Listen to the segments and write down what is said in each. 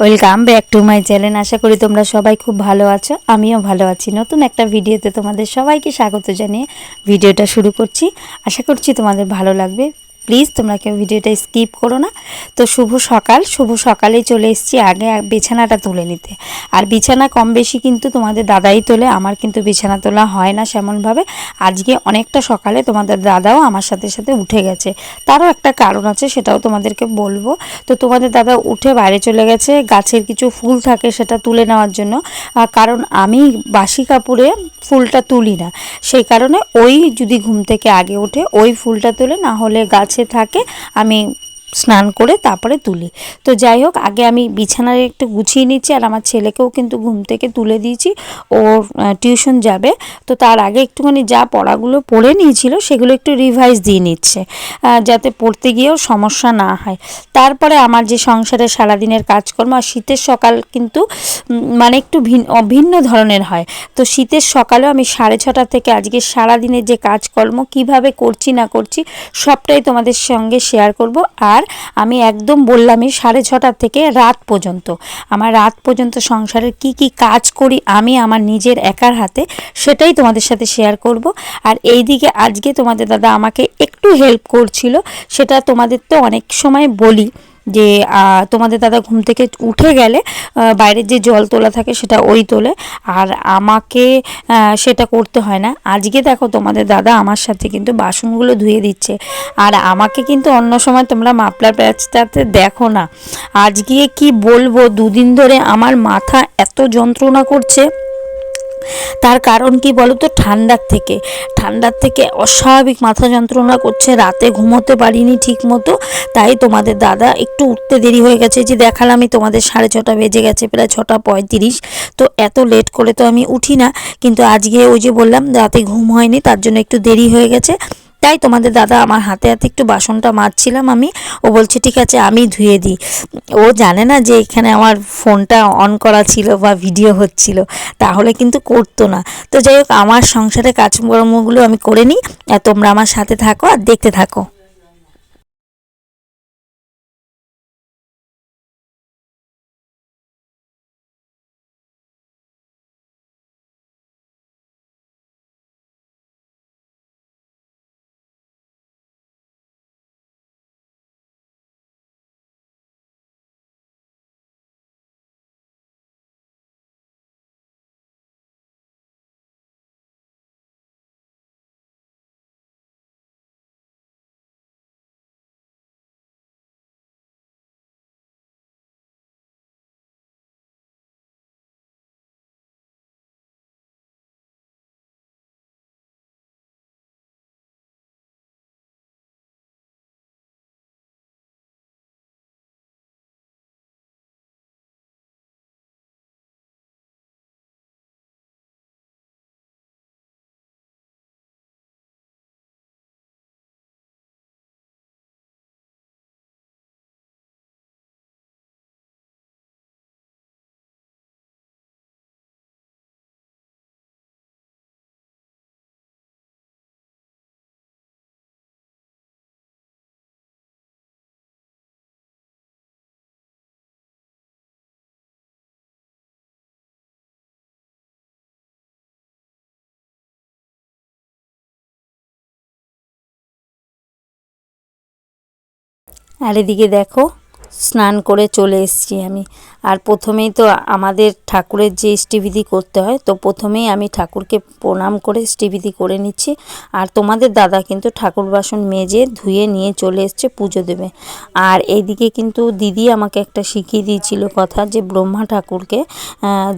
Welcome back to my channel. আশা করি তোমরা সবাই খুব ভালো আছো, আমিও ভালো আছি। নতুন একটা ভিডিওতে তোমাদের সবাইকে স্বাগত জানিয়ে ভিডিওটা শুরু করছি। আশা করছি তোমাদের ভালো লাগবে। প্লিজ তোমরা কেউ ভিডিওটা স্কিপ করো না। তো শুভ সকাল। শুভ সকালেই চলে এসেছি আগে বিছানাটা তুলে নিতে। আর বিছানা কম বেশি কিন্তু তোমাদের দাদাই তোলে। আমার কিন্তু বিছানা তোলা হয় না সেমনভাবে। আজকে অনেকটা সকালে তোমাদের দাদাও আমার সাথে সাথে উঠে গেছে। তারও একটা কারণ আছে, সেটাও তোমাদেরকে বলব। তো তোমাদের দাদা উঠে বাইরে চলে গেছে। গাছের কিছু ফুল থাকে সেটা তুলে নেওয়ার জন্য। কারণ আমি বাসি কাপড়ে ফুলটা তুলি না। সেই কারণে ওই যদি ঘুম থেকে আগে ওঠে, ওই ফুলটা তুলে না হলে গাছে থাকে আমি স্নান করে তারপরে তুলি। তো যাই হোক, আগে আমি বিছানার একটু গুছিয়ে নিচ্ছি আর আমার ছেলেকেও কিন্তু ঘুম থেকে তুলে দিয়েছি। ওর টিউশন যাবে। তো তার আগে একটুখানি যা পড়াগুলো পড়ে নিয়েছিল সেগুলো একটু রিভাইজ দিয়ে নিচ্ছে যাতে পড়তে গিয়েও সমস্যা না হয়। তারপরে আমার যে সংসারে সারাদিনের কাজকর্ম, আর শীতের সকাল কিন্তু মানে একটু ভিন্ন ভিন্ন ধরনের হয়। তো শীতের সকালেও আমি সাড়ে ছটা থেকে আজকে সারাদিনের যে কাজকর্ম, কীভাবে করছি না করছি, সবটাই তোমাদের সঙ্গে শেয়ার করব। আর আমি একদম বললামই সাড়ে ছটা থেকে রাত পর্যন্ত। আমার রাত পর্যন্ত সংসারের কি কি কাজ করি আমি আমার নিজের একার হাতে সেটাই তোমাদের সাথে শেয়ার করব। আর এই দিকে আজকে তোমাদের দাদা আমাকে একটু হেল্প করছিল, সেটা তোমাদের তো অনেক সময় বলি। যে তোমাদের দাদা ঘুম থেকে উঠে গেলে বাইরের যে জল তোলা থাকে সেটা ওই তোলে। আর আমাকে সেটা করতে হয় না। আজকে দেখো তোমাদের দাদা আমার সাথে কিন্তু বাসনগুলো ধুয়ে দিচ্ছে। আর আমাকে কিন্তু অন্য সময় তোমরা মাপলার প্যাচটাতে দেখো না। আজকে কি বলব? দুদিন ধরে আমার মাথা এত যন্ত্রণা করছে। তার কারণ কি বলো তো ঠান্ডার থেকে। ঠান্ডার থেকে অস্বাভাবিক মাথা যন্ত্রণা করছে, রাতে ঘুমোতে পারিনি ঠিক মতো তাই তোমাদের দাদা একটু উঠতে দেরি হয়ে গেছে। যে দেখালামই তোমাদের সাড়ে ছটা বেজে গেছে, প্রায় ছটা পঁয়ত্রিশ। তো এত লেট করে তো আমি উঠি না। কিন্তু আজকে ওই যে বললাম, রাতে ঘুম হয়নি, তার জন্য একটু দেরি হয়ে গেছে। তাই তোমাদের দাদা আমার হাতে হাতে একটু বাসনটা মারছিলাম আমি। ও বলছে, ঠিক আছে, আমি ধুয়ে দিই। ও জানে না যে এখানে আমার ফোনটা অন করা ছিল বা ভিডিও হচ্ছিল, তাহলে কিন্তু করতো না। তো যাই হোক, আমার সংসারে কাজকর্মগুলো আমি করে নিই। আর তোমরা আমার সাথে থাকো আর দেখতে থাকো। আর এদিকে দেখো স্নান করে চলে এসেছি আমি। আর প্রথমেই তো আমাদের ঠাকুরের যে স্টিবিধি করতে হয়, তো প্রথমেই আমি ঠাকুরকে প্রণাম করে স্টিবিধি করে নিচ্ছি। আর তোমাদের দাদা কিন্তু ঠাকুর বাসন মেজে ধুয়ে নিয়ে চলে এসছে পুজো দেবে। আর এইদিকে কিন্তু দিদি আমাকে একটা শিখিয়ে দিয়েছিল কথা যে ব্রহ্মা ঠাকুরকে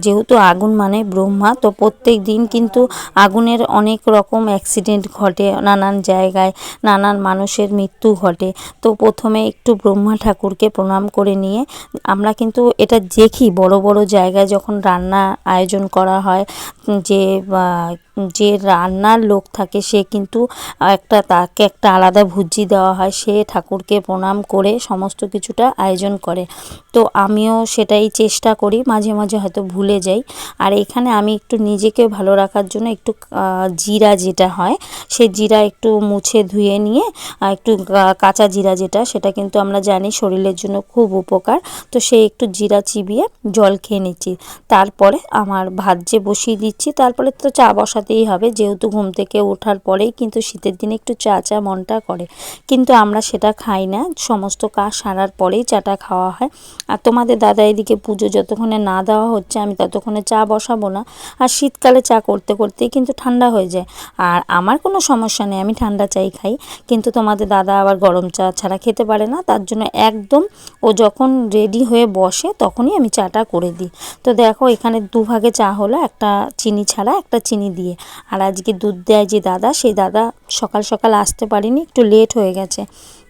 যেহেতু আগুন মানে ব্রহ্মা, তো প্রত্যেক দিন কিন্তু আগুনের অনেক রকম অ্যাক্সিডেন্ট ঘটে, নানান জায়গায় নানান মানুষের মৃত্যু ঘটে। তো প্রথমে একটু ব্রহ্মা ঠাকুরকে প্রণাম করে নিয়ে আমরা কিন্তু এটা দেখি বড় বড় জায়গায় যখন রান্না আয়োজন করা হয়, যে যে রান্নার লোক থাকে সে কিন্তু একটা তাকে একটা আলাদা ভুজি দেওয়া হয়, সে ঠাকুরকে প্রণাম করে সমস্ত কিছুটা আয়োজন করে। তো আমিও সেটাই চেষ্টা করি, মাঝে মাঝে হয়তো ভুলে যাই। আর এখানে আমি একটু নিজেকে ভালো রাখার জন্য একটু জিরা যেটা হয়, সে জিরা একটু মুছে ধুয়ে নিয়ে একটু কাঁচা জিরা যেটা, সেটা কিন্তু আমরা জানি শরীরের জন্য খুব উপকার। তো সে একটু জিরা চিবিয়ে জল খেয়ে নিচ্ছি। তারপরে আমার ভাত যে বসিয়ে দিচ্ছি, তারপরে তো চা বসাতেই হবে। যেহেতু ঘুম থেকে ওঠার পরেই কিন্তু শীতের দিনে একটু চা চা মনটা করে। কিন্তু আমরা সেটা খাই না। সমস্ত কাজ সারার পরেই চাটা খাওয়া হয়। আর তোমাদের দাদা এদিকে পুজো যতক্ষণে না দেওয়া হচ্ছে, আমি ততক্ষণে চা বসাবো না। আর শীতকালে চা করতে করতেই কিন্তু ঠান্ডা হয়ে যায়। আর আমার কোনো সমস্যা নেই, আমি ঠান্ডা চাই খাই। কিন্তু তোমাদের দাদা আবার গরম চা ছাড়া খেতে পারে না। তার জন্য একদম ও যখন রেডি হয়ে বসে তখনই আমি চাটা করে দিই। তো দেখো এখানে দুভাগে চা হলো, একটা চিনি ছাড়া, একটা চিনি দিয়ে। আর আজকে দুধ দেয় যে দাদা, সেই দাদা সকাল সকাল আসতে পারিনি, একটু লেট হয়ে গেছে।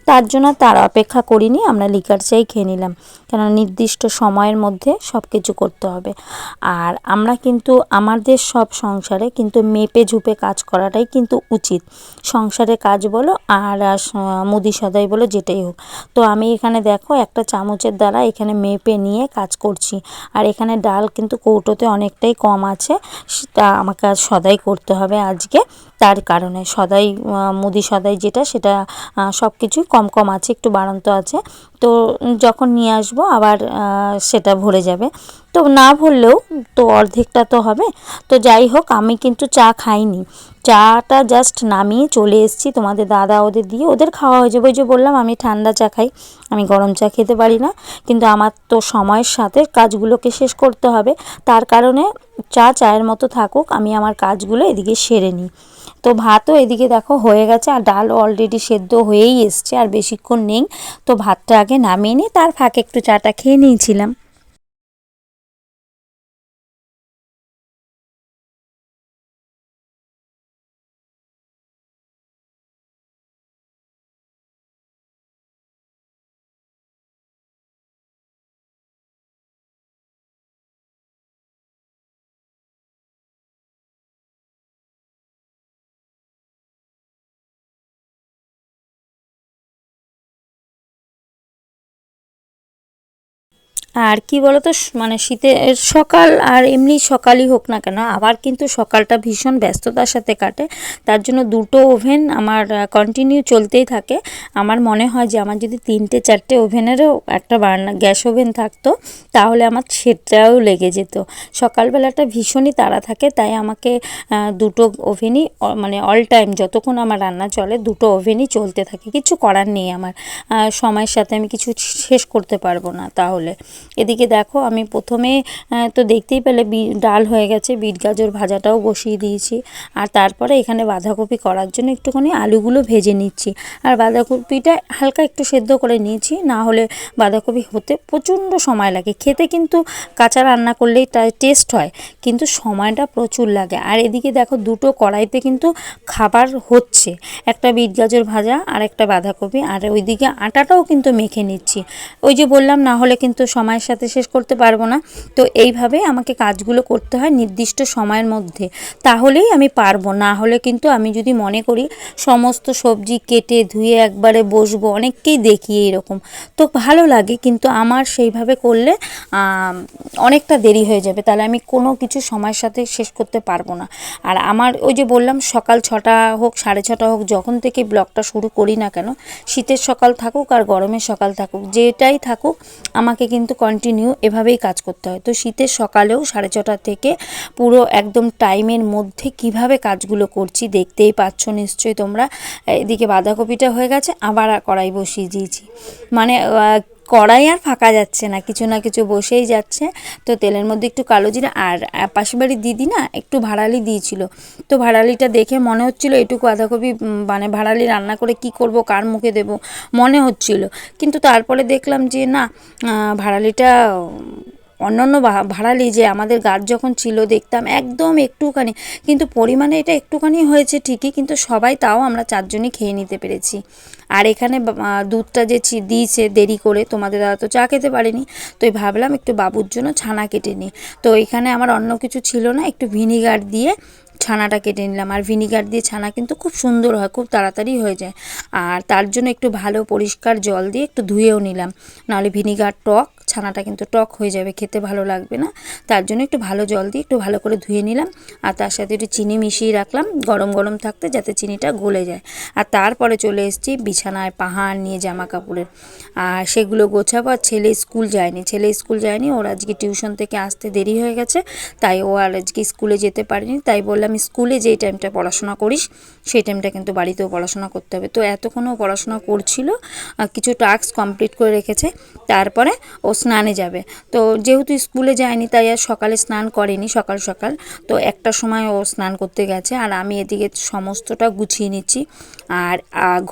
তার জন্য তার অপেক্ষা করিনি, আমরা লিকার চাই খেয়ে নিলাম। কেন নির্দিষ্ট সময়ের মধ্যে সব কিছু করতে হবে। আর আমরা কিন্তু, আমাদের সব সংসারে কিন্তু মেপে ঝুপে কাজ করাটাই কিন্তু উচিত। সংসারে কাজ বলো আর মুদি সদাই বলো যেটাই হোক। তো আমি এখানে দেখো একটা চামচের দ্বারা এখানে মেপে নিয়ে কাজ করছি। আর এখানে ডাল কিন্তু কৌটোতে অনেকটাই কম আছে তা আমাকে আজ সদাই করতে হবে আজকে। তার কারণে সদাই মুদি সদাই যেটা সেটা সব কিছুই কম কম আছে, একটু বাড়ন্ত আছে। তো যখন নিয়ে আসব আবার সেটা ভরে যাবে। তো না ভরলেও তো অর্ধেকটা তো হবে। তো যাই হোক, আমি কিন্তু চা খাইনি। চাটা জাস্ট নামিয়ে চলে এসেছি। তোমাদের দাদা ওদের দিয়ে, ওদের খাওয়া হয়ে যাবে ওই যে বললাম, আমি ঠান্ডা চা খাই। আমি গরম চা খেতে পারি না। কিন্তু আমার তো সময়ের সাথে কাজগুলোকে শেষ করতে হবে। তার কারণে চা, চায়ের মতো থাকুক, আমি আমার কাজগুলো এদিকে সেরে নিই। তো ভাতও এদিকে দেখো হয়ে গেছে, আর ডাল অলরেডি সেদ্ধ হয়েই এসছে, আর বেশিক্ষণ নেই। তো ভাতটা আগে নামিয়ে নিই তার ফাঁকে একটু চাটা খেয়ে নিয়েছিলাম। আর কি বলতো মানে শীতের সকাল আর এমনি সকালই হোক না কেন, আবার কিন্তু সকালটা ভীষণ ব্যস্ততার সাথে কাটে। তার জন্য দুটো ওভেন আমার কন্টিনিউ চলতেই থাকে। আমার মনে হয় যে আমার যদি তিনটে, চারটে ওভেনেরও একটা বার্না, গ্যাস ওভেন থাকতো, তাহলে আমার সেটাও লেগে যেত। সকালবেলাটা ভীষণই তাড়া থাকে, তাই আমাকে দুটো ওভেনই মানে অল টাইম যতক্ষণ আমার রান্না চলে, দুটো ওভেনই চলতে থাকে। কিছু করার নেই আমার। সময়ের সাথে আমি কিছু শেষ করতে পারব না তাহলে। এদিকে দেখো, আমি প্রথমে তো দেখতেই পেলে ডাল হয়ে গেছে, বিট গাজর ভাজাটাও বসিয়ে দিয়েছি। আর তারপরে এখানে বাঁধাকপি করার জন্য একটুখানি আলুগুলো ভেজে নিচ্ছি। আর বাঁধাকপিটা হালকা একটু সেদ্ধ করে নিয়েছি, না হলে বাঁধাকপি হতে প্রচণ্ড সময় লাগে। খেতে কিন্তু কাঁচা রান্না করলেই টেস্ট হয়, কিন্তু সময়টা প্রচুর লাগে। আর এদিকে দেখো, দুটো কড়াইতে কিন্তু খাবার হচ্ছে। একটা বিট গাজর ভাজা আর একটা বাঁধাকপি। আর ওইদিকে আটাটাও কিন্তু মেখে নিচ্ছি। ওই যে বললাম, না হলে কিন্তু সময় সময়ের সাথে শেষ করতে পারব না। তো এইভাবে আমাকে কাজগুলো করতে হয় নির্দিষ্ট সময়ের মধ্যে। তাহলেই আমি পারব। না হলে কিন্তু আমি যদি মনে করি সমস্ত সবজি কেটে ধুয়ে একবারে বসবো, অনেককেই দেখি এরকম তো ভালো লাগে কিন্তু আমার সেইভাবে করলে অনেকটা দেরি হয়ে যাবে। তাহলে আমি কোনো কিছু সময়ের সাথে শেষ করতে পারব না। আর আমার ওই যে বললাম সকাল ছটা হোক, সাড়ে ছটা হোক, যখন থেকে ব্লগটা শুরু করি না কেন, শীতের সকাল থাকুক আর গরমের সকাল থাকুক, যেটাই থাকুক, আমাকে কিন্তু কন্টিনিউ এভাবেই কাজ করতে হয়। তো শীতের সকালেও সাড়ে ছটা থেকে পুরো একদম টাইমের মধ্যে কীভাবে কাজগুলো করছি দেখতেই পাচ্ছ নিশ্চয়ই তোমরা। এদিকে বাঁধাকপিটা হয়ে গেছে, আবার কড়াই বসিয়ে দিয়েছি। মানে কড়াই আর ফাঁকা যাচ্ছে না, কিছু না কিছু বসেই যাচ্ছে। তো তেলের মধ্যে একটু কালো জিরা আর পাশে বাড়ির দিদি না একটু ভাড়ালি দিয়েছিল। তো ভাড়ালিটা দেখে মনে হচ্ছিল এটুকু বাঁধাকপি মানে ভাড়ালি রান্না করে কি করব, কার মুখে দেব, মনে হচ্ছিল। কিন্তু তারপরে দেখলাম যে না ভাড়ালিটা অন্যান্য ভাড়ালি যে আমাদের গাছ যখন ছিল দেখতাম একদম একটুখানি, কিন্তু পরিমাণে এটা একটুখানি হয়েছে ঠিকই, কিন্তু সবাই তাও আমরা চারজনই খেয়ে নিতে পেরেছি। আর এখানে দুধটা যে দিয়েছে দেরি করে, তোমাদের দাদা তো চা খেতে পারেনি, তো ভাবলাম একটু বাবুর জন্য ছানা কেটে নিই। তো এখানে আমার অন্য কিছু ছিল না, একটু ভিনিগার দিয়ে ছানাটা কেটে নিলাম। আর ভিনিগার দিয়ে ছানা কিন্তু খুব সুন্দর হয়, খুব তাড়াতাড়ি হয়ে যায়। আর তার জন্য একটু ভালো পরিষ্কার জল দিয়ে একটু ধুয়েও নিলাম। নাহলে ভিনিগার টক ছানাটা কিন্তু টক হয়ে যাবে, খেতে ভালো লাগবে না। তার জন্য একটু ভালো জল দিয়ে একটু ভালো করে ধুয়ে নিলাম আর তার সাথে একটু চিনি মিশিয়ে রাখলাম, গরম গরম থাকতে যাতে চিনিটা গলে যায়। আর তারপরে চলে এসেছি বিছানায় পাহাড় নিয়ে জামা কাপড়ের। আর সেগুলো গোছাবো আর ছেলে স্কুল যায়নি। ছেলে স্কুল যায়নি, ওর আজকে টিউশন থেকে আসতে দেরি হয়ে গেছে, তাই ও আর আজকে স্কুলে যেতে পারেনি। তাই বললাম, স্কুলে যেই টাইমটা পড়াশোনা করিস, সেই টাইমটা কিন্তু বাড়িতেও পড়াশোনা করতে হবে। তো এতক্ষণও পড়াশোনা করছিল কিছু টাস্ক কমপ্লিট করে রেখেছে। তারপরে ও স্নানে যাবে। তো যেহেতু স্কুলে যায়নি, তাই আর সকালে স্নান করেনি, সকাল সকাল। তো একটা সময় ও স্নান করতে গেছে, আর আমি এদিকে সমস্তটা গুছিয়ে নিচ্ছি। আর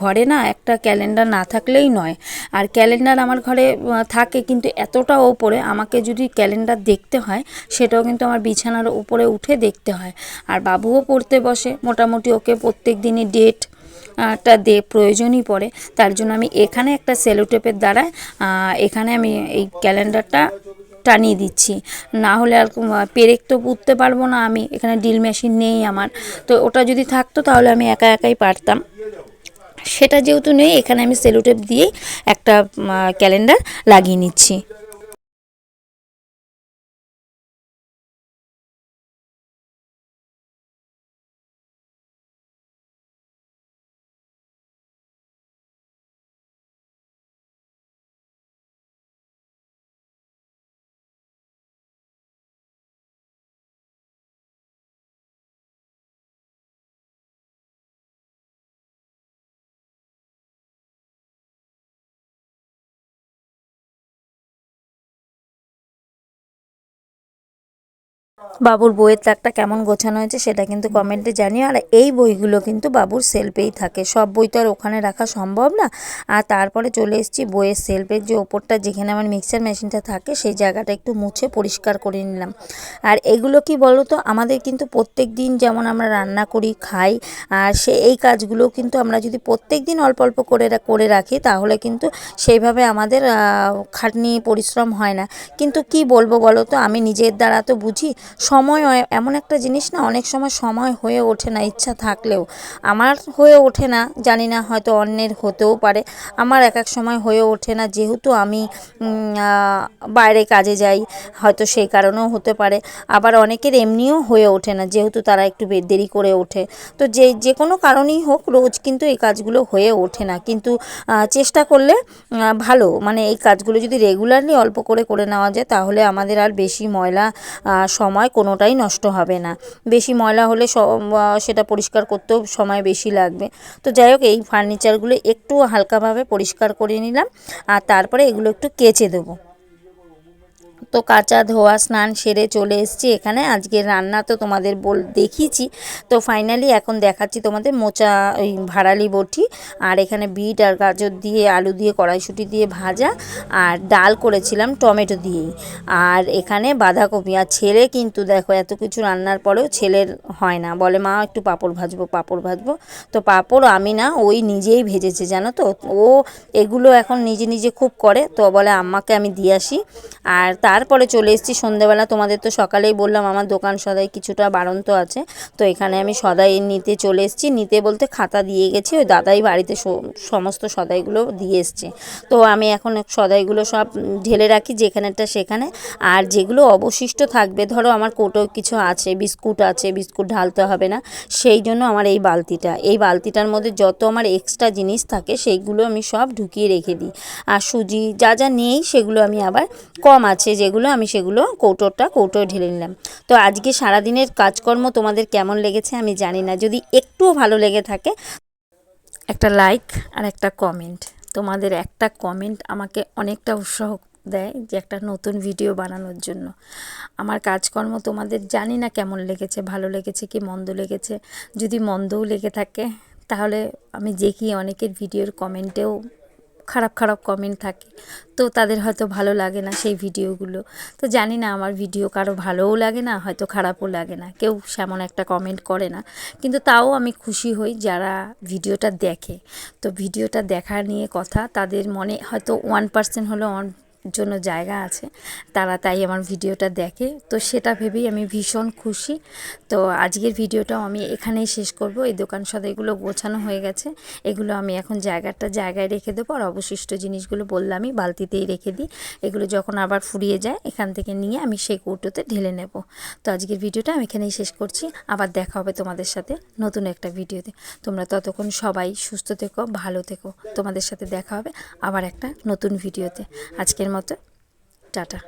ঘরে না একটা ক্যালেন্ডার না থাকলেই নয়। আর ক্যালেন্ডার আমার ঘরে থাকে, কিন্তু এতটা ওপরে আমাকে যদি ক্যালেন্ডার দেখতে হয়, সেটাও কিন্তু আমার বিছানার উপরে উঠে দেখতে হয়। আর বাবুও পড়তে বসে, মোটামুটি ওকে প্রত্যেক দিনই ডেট টা দে প্রয়োজনই পড়ে। তার জন্য আমি এখানে একটা সেলোটেপের দ্বারা এখানে আমি এই ক্যালেন্ডারটা টানিয়ে দিচ্ছি। না হলে আর পেরেক তো পুঁততে পারব না আমি, এখানে ড্রিল মেশিন নেই আমার। তো ওটা যদি থাকতো তাহলে আমি একা একাই পারতাম। সেটা যেহেতু নেই, এখানে আমি সেলোটেপ দিয়েই একটা ক্যালেন্ডার লাগিয়ে নিচ্ছি। বাবুর বইয়ের তাকটা কেমন গোছানো হয়েছে সেটা কিন্তু কমেন্টে জানিও। আর এই বইগুলো কিন্তু বাবুর সেলফেই থাকে। সব বই তো আর ওখানে রাখা সম্ভব না। আর তারপরে চলে এসেছি বইয়ের সেলফের যে ওপরটা যেখানে আমার মিক্সার মেশিনটা থাকে, সেই জায়গাটা একটু মুছে পরিষ্কার করে নিলাম। আর এগুলো কি বলো তো আমাদের কিন্তু প্রত্যেক দিন যেমন আমরা রান্না করি, খাই, আর সে এই কাজগুলো কিন্তু আমরা যদি প্রত্যেক দিন অল্প অল্প করে করে রাখি, তাহলে কিন্তু সেইভাবে আমাদের খাটনি পরিশ্রম হয় না। কিন্তু কি বলব বলো তো আমি নিজের দ্বারা তো বুঝি সময় এমন একটা জিনিস না, অনেক সময় সময় হয়ে ওঠে না, ইচ্ছা থাকলেও। আমার হয়ে ওঠে না, জানি না, হয়তো অন্যের হতেও পারে। আমার এক এক সময় হয়ে ওঠে না, যেহেতু আমি বাইরে কাজে যাই, হয়তো সেই কারণেও হতে পারে। আবার অনেকের এমনিও হয়ে ওঠে না, যেহেতু তারা একটু দেরি করে ওঠে। তো যে যে কোনো কারণেই হোক, রোজ কিন্তু এই কাজগুলো হয়ে ওঠে না। কিন্তু চেষ্টা করলে ভালো। মানে এই কাজগুলো যদি রেগুলারলি অল্প করে করে নেওয়া যায়, তাহলে আমাদের আর বেশি ময়লা সময় কোনোটাই নষ্ট হবে না। বেশি ময়লা হলে সেটা পরিষ্কার করতেও সময় বেশি লাগবে। তো যাই হোক, এই ফার্নিচারগুলো একটু হালকাভাবে পরিষ্কার করে নিলাম। আর তারপরে এগুলো একটু কেচে দেবো। তো কাঁচা ধোয়া, স্নান সেরে চলে এসেছি এখানে। আজকে রান্না তো তোমাদের বল দেখিয়েছি। তো ফাইনালি এখন দেখাচ্ছি তোমাদের মোচা, ওই ভাড়ালি বটি আর এখানে বিট আর গাজর দিয়ে, আলু দিয়ে, কড়াইশুটি দিয়ে ভাজা আর ডাল করেছিলাম টমেটো দিয়েই। আর এখানে বাঁধাকপি। আর ছেলে কিন্তু দেখো এত কিছু রান্নার পরেও ছেলের হয় না। বলে, মা, একটু পাঁপড় ভাজবো পাঁপড় ভাজবো। তো পাঁপড় আমি না, ওই নিজেই ভেজেছে, জানো তো? ও এগুলো এখন নিজে নিজে খুব করে। তো বলে, আম্মাকে আমি দিয়ে আসি। আর তারপরে চলে এসেছি সন্ধেবেলা। তোমাদের তো সকালেই বললাম, আমার দোকান সদাই কিছুটা বাড়ন্ত আছে। তো এখানে আমি সদাই নিতে চলে এসেছি। নিতে বলতে খাতা দিয়ে গেছি, ওই দাদাই বাড়িতে সমস্ত সদাইগুলো দিয়ে এসছে। তো আমি এখন সদাইগুলো সব ঢেলে রাখি যেখানেটা সেখানে। আর যেগুলো অবশিষ্ট থাকবে, ধরো আমার কোটো কিছু আছে, বিস্কুট আছে, বিস্কুট ঢালতে হবে না, সেই জন্য আমার এই বালতিটা। এই বালতিটার মধ্যে যত আমার এক্সট্রা জিনিস থাকে, সেইগুলো আমি সব ঢুকিয়ে রেখে দিই। আর সুজি যা যা নেই, সেগুলো আমি আবার কম আছে যেগুলো আমি সেগুলো কৌটোটা কৌটোয় ঢেলে নিলাম। তো আজকে সারাদিনের কাজকর্ম তোমাদের কেমন লেগেছে আমি জানি না। যদি একটুও ভালো লেগে থাকে, একটা লাইক আর একটা কমেন্ট তোমাদের একটা কমেন্ট আমাকে অনেকটা উৎসাহ দেয় যে একটা নতুন ভিডিও বানানোর জন্য। আমার কাজকর্ম তোমাদের জানি না কেমন লেগেছে, ভালো লেগেছে কি মন্দ লেগেছে। যদি মন্দও লেগে থাকে, তাহলে আমি দেখি অনেকের ভিডিওর কমেন্টেও খারাপ খারাপ কমেন্ট থাকে। তো তাদের হয়তো ভালো লাগে না সেই ভিডিওগুলো। তো জানি না আমার ভিডিও কারও ভালোও লাগে না, হয়তো খারাপও লাগে না। কেউ সেমন একটা কমেন্ট করে না। কিন্তু তাও আমি খুশি হই যারা ভিডিওটা দেখে। তো ভিডিওটা দেখা নিয়ে কথা, তাদের মনে হয়তো ওয়ান পার্সেন্ট হলো জন্য জায়গা আছে, তারা তাই আমার ভিডিওটা দেখে। তো সেটা ভেবেই আমি ভীষণ খুশি। তো আজকের ভিডিওটাও আমি এখানেই শেষ করব। এই দোকান সদাইগুলো গোছানো হয়ে গেছে। এগুলো আমি এখন জায়গাটা জায়গায় রেখে দেবো। আর অবশিষ্ট জিনিসগুলো বললামই, বালতিতেই রেখে দিই। এগুলো যখন আবার ফুরিয়ে যায়, এখান থেকে নিয়ে আমি সেই কৌটোতে ঢেলে নেব। তো আজকের ভিডিওটা আমি এখানেই শেষ করছি। আবার দেখা হবে তোমাদের সাথে নতুন একটা ভিডিওতে। তোমরা ততক্ষণ সবাই সুস্থ থেকো, ভালো থেকো। তোমাদের সাথে দেখা হবে আবার একটা নতুন ভিডিওতে। আজকের মতো। টাটা।